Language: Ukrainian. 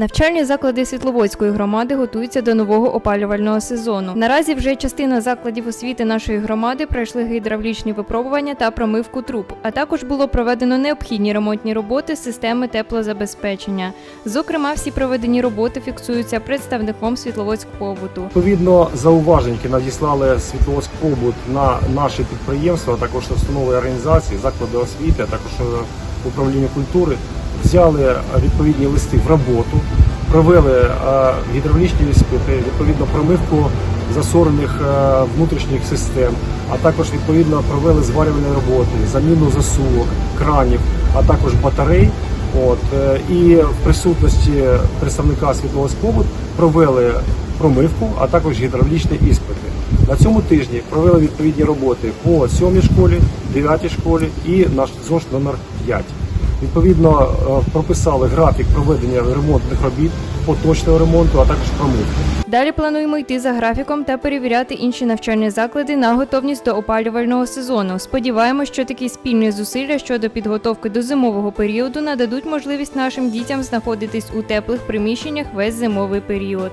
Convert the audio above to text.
Навчальні заклади Світловодської громади готуються до нового опалювального сезону. Наразі вже частина закладів освіти нашої громади пройшли гідравлічні випробування та промивку труб, а також було проведено необхідні ремонтні роботи системи теплозабезпечення. Зокрема, всі проведені роботи фіксуються представником Світловодськпобуту. Відповідно, зауважень, які надіслали Світловодськ побут на наші підприємства, а також установи організації, заклади освіти, а також е, управління культури, взяли відповідні листи в роботу, провели гідравлічні іспити, відповідно промивку засорених внутрішніх систем, а також відповідно провели зварювальні роботи, заміну засувок, кранів, а також батарей. От е, і в присутності представника Світловодськ побут провели промивку, а також гідравлічні іспити. На цьому тижні провели відповідні роботи по 7 школі, 9 школі і наш ЗОЖ номер 5. Відповідно, е, прописали графік проведення ремонтних робіт, поточного ремонту, а також промивки. Далі плануємо йти за графіком та перевіряти інші навчальні заклади на готовність до опалювального сезону. Сподіваємось, що такі спільні зусилля щодо підготовки до зимового періоду нададуть можливість нашим дітям знаходитись у теплих приміщеннях весь зимовий період.